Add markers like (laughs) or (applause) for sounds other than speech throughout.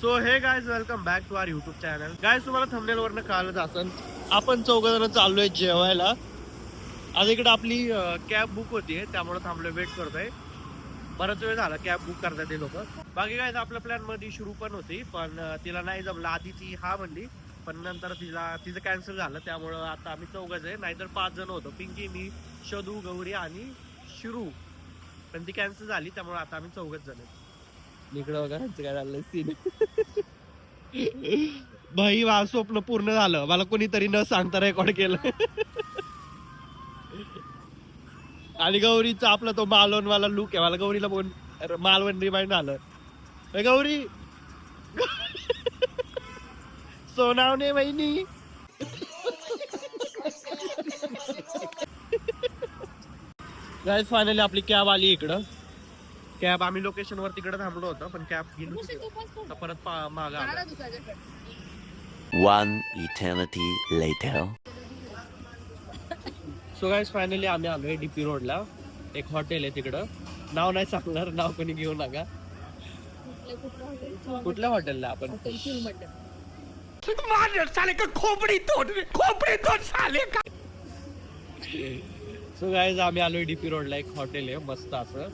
So हे guys welcome back to our YouTube channel guys तुम्हाला thumbnail वरनं कळलंच असेल. आपण चौघ जण चाललोय जेवायला. आज इकडे आपली कॅब बुक होती त्यामुळे थांबलोय वेट करतोय. बराच वेळ झाला कॅब बुक करतात ते लोक. बाकी काय आपल्या प्लॅनमध्ये सुरू पण होती पण तिला नाही जमलं. आधी ती हा म्हणली पण नंतर तिला तिचं कॅन्सल झालं. त्यामुळं आता आम्ही चौघच आहे. नाहीतर पाच जण होतो. पिंकी मी शदू गौरी आणि शिरू. पण ती कॅन्सल झाली त्यामुळे आता आम्ही चौघच जण आहे. इकडं बघा यांचं काय झालं सीन भाई वा स्वप्न पूर्ण झालं. मला कोणीतरी न सांगता रेकॉर्ड केलं. आणि गौरीचा आपला तो मालवणवाला लुक आहे. मला गौरीला बोल मालवण रिमाइंड आलं गौरी! सोनावने वहिनी. फायनली आपली कॅब आली इकडं. कॅब आम्ही लोकेशन वर तिकडे थांबलो होतो पण कॅब गेलो परत मागं आलो. One eternity later. So guys finally आम्ही आलोय डीपी रोडला एक हॉटेल आहे तिकडं. नाव नाही सांगणार नाव कोणी घेऊ नका. कुठल्या हॉटेलला आपण? सो गाईज आम्ही आलोय डीपी रोडला एक हॉटेल आहे मस्त असं.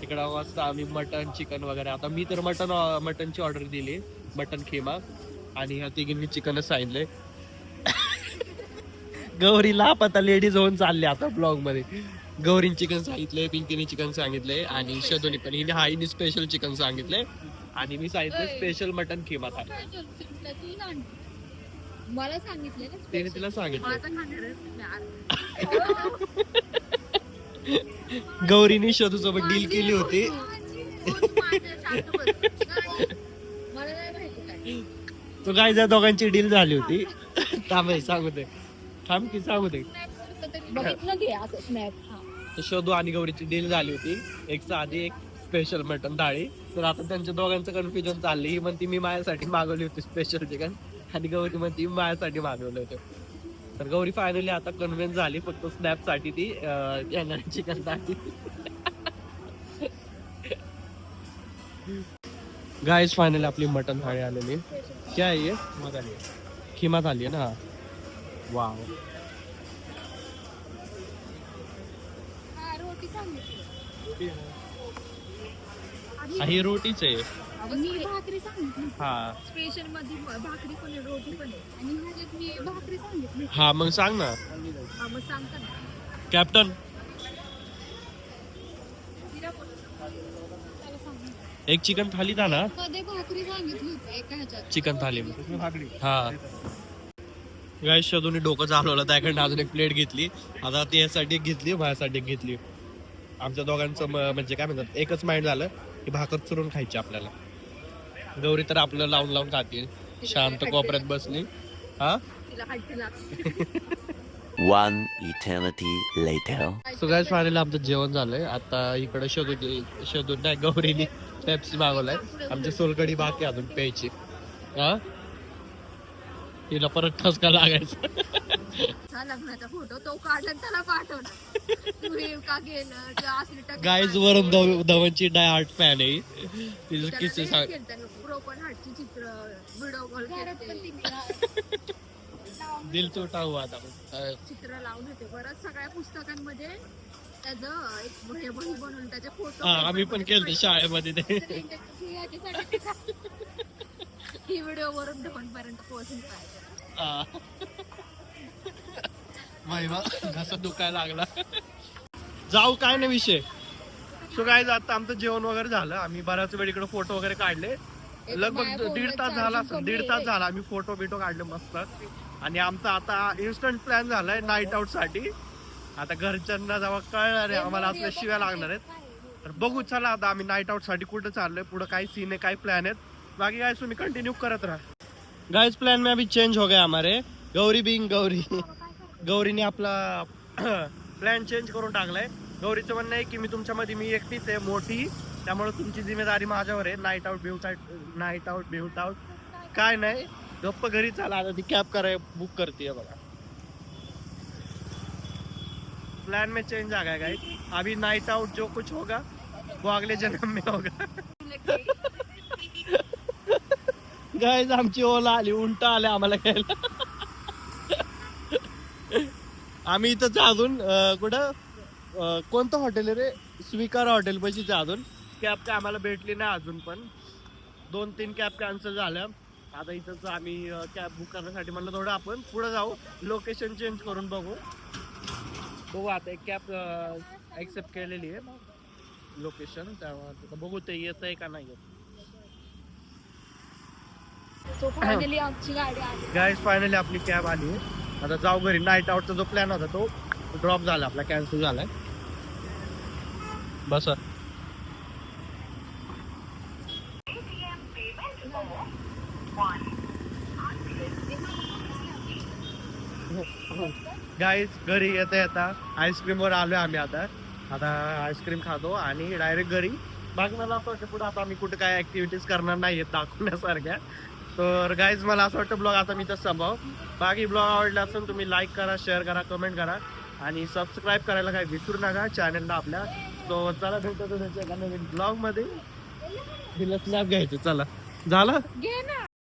तिकडं मस्त आम्ही मटन चिकन वगैरे. आता मी तर मटन मटनची ऑर्डर दिली मटन खिमा. आणि ह्या तिघींनी चिकनच सांगितलंय. गौरी लाप आता लेडीज होऊन चालले आता ब्लॉगमध्ये गौरीन चिकन सांगितलंय पिंकीने चिकन सांगितलंय आणि शदोनी पण हिने हा हिने स्पेशल चिकन सांगितलंय. आणि मी सांगितलं स्पेशल मटन खिमा खाय मला सांगितले तिने तिला सांगितलं (laughs) गौरीने शदू सोबत डील केली होती. तो काय त्या दोघांची डील झाली होती. थांब सांगू दे. थांब की सांगू दे. तर शोधू आणि गौरीची डील झाली होती. एक साधी एक स्पेशल मटन थाळी. तर आता त्यांच्या दोघांचं कन्फ्युजन चालली ही म्हणती मी माझ्यासाठी मागवली होती स्पेशल चिकन आणि गौरी म्हणती मी माझ्यासाठी मागवलं होतं. तर गौरी फायनली आता कन्व्हिन्स झाली फक्त स्नॅपसाठी ती चिकन थाळी. गाईज फायनली आपली मटन थाळी आलेली. क्या आहे खिमा थाली. आहे ना? वाव रोटी ही रोटीच आहे. मी भाकरी सांगितली. हा. स्पेशलमध्ये भाकरी पण आहे रोटी पण आहे. आणि ह्याच्यात मी भाकरी सांगितली. हा मग सांग ना. हा मग सांगता ना. कॅप्टन तिला पण- त्याला सांग ना. एक चिकन थाली था ना मध्ये भाकरी सांगितली होती एका ह्याच्यात. चिकन थाली. हा. गाय शोधून डोकं चालवलं त्याकडनं अजून एक प्लेट घेतली. आता ती यासाठी एक घेतली माझ्यासाठी एक घेतली. आमच्या दोघांचं म- म्हणजे काय म्हणतात एकच माइंड झालं. की भाकर चुरून खायची आपल्याला. गौरी तर आपलं लावून लावून खातील. शांत कोपऱ्यात बसली. हा? तिला हट्ट लागते One eternity later. So guy finally आमचं जेवण झालंय. आता इकडे शोधून शोधून नाही गौरीने पेप्सी मागवलाय. आमची सोलकडी बाकी आहे अजून प्यायची. हा? तिला परत ठसका लागायचा. लग्नाचा फोटो तो काढला त्याला पाठवला. तू हे का गेलं? ते असली टक्के गाईज वरून धव- धवनची डाय आर्ट फॅन आहे. तिचं किस्से सांग. ब्रोकन हार्टची चित्र व्हिडिओ कॉल दिल चोटा हुआ था अं, चित्र लावून होते परत सगळ्या पुस्तकांमध्ये त्याचं एक हे बनवून त्याचे फोटो हा आम्ही पण केलं शाळेमध्ये ते. (laughs) ही व्हिडिओ वरून ढोन पर्यंत पोहोचून पाहिजे. हा. महिमा. घसा दुखायला लागला. जाऊ काय नाही विषय. सो काय आता आमचं जेवण वगैरे झालं. आम्ही बऱ्याच वेळ इकडे फोटो वगैरे काढले. लगभग दीड तास झाला दीड तास झाला आम्ही फोटो बिटो काढले मस्त. आणि आमचा आता इन्स्टंट प्लॅन झालाय नाईट आउटसाठी. आता घरच्यांना जेव्हा कळणार आहे आम्हाला असल्या शिव्या लागणार आहेत. तर बघू चला आता आम्ही नाईट आउटसाठी कुठे चाललोय पुढे काय सीन आहे काय प्लॅन आहेत. बाकी काय तुम्ही कंटिन्यू करत राहा. गाइस प्लान में अभी चेंज हो गया हमारे. गौरी बिंग गौरी. गौरीने आपला (clears throat) प्लॅन चेंज करून टाकलाय. गौरीचं म्हणणं आहे की मी तुमच्यामध्ये मी एकटीच आहे मोठी. त्यामुळे तुमची जिम्मेदारी माझ्यावर आहे. नाईट आउट बिऊट नाईट आउट बिऊट आउट काय नाही. गप्प घरी चाला. आता ती कॅब कराय बुक करते बघा. प्लान में चेंज आ गया गाइस अभी नाइट आउट जो कुछ होगा वो अगले जन्म में होगा. (laughs) गाइस आमची ओला आली. उंटा आले आम्हाला घ्यायला. आम्ही इथंच अजून कुठं? कोणतं हॉटेल आहे रे? स्वीकार हॉटेल पैसे अजून. कॅब काय आम्हाला भेटली नाही अजून पण. दोन तीन कॅब कॅन्सल झाल्या. आता इथंच आम्ही कॅब बुक करण्यासाठी म्हणलं थोडं आपण पुढे जाऊ. लोकेशन चेंज करून बघू. बघू आता एक कॅब ऍक्सेप्ट केलेली आहे. लोकेशन त्यामुळे बघू ते येत आहे का नाही येत. फायनली आमची गाडी आली. गाईज फायनली आपली कॅब आली. आता जाऊ घरी. नाईट आउटचा जो प्लॅन होता तो ड्रॉप झाला. आपला कॅन्सल झालाय. बस गाईज घरी येता येता आईस्क्रीम वर आलोय आम्ही आता. आता आईस्क्रीम खातो आणि डायरेक्ट घरी. बाकी मला असं वाटतं पुढे आता आम्ही कुठं काय ऍक्टिव्हिटीज करणार नाहीयेत दाखवण्यासारख्या. तर गाईज मला असं वाटतं ब्लॉग आता मी तर संभाव बाकी ब्लॉग आवडला असेल तुम्ही लाईक करा शेअर करा कमेंट करा. आणि सबस्क्राईब करायला काय विसरू नका. चॅनलला आपल्या. सो चला भेटतो तुमच्या नवीन ब्लॉगमध्ये. तिला स्नॅप घ्यायचं चला. झालं? घे ना.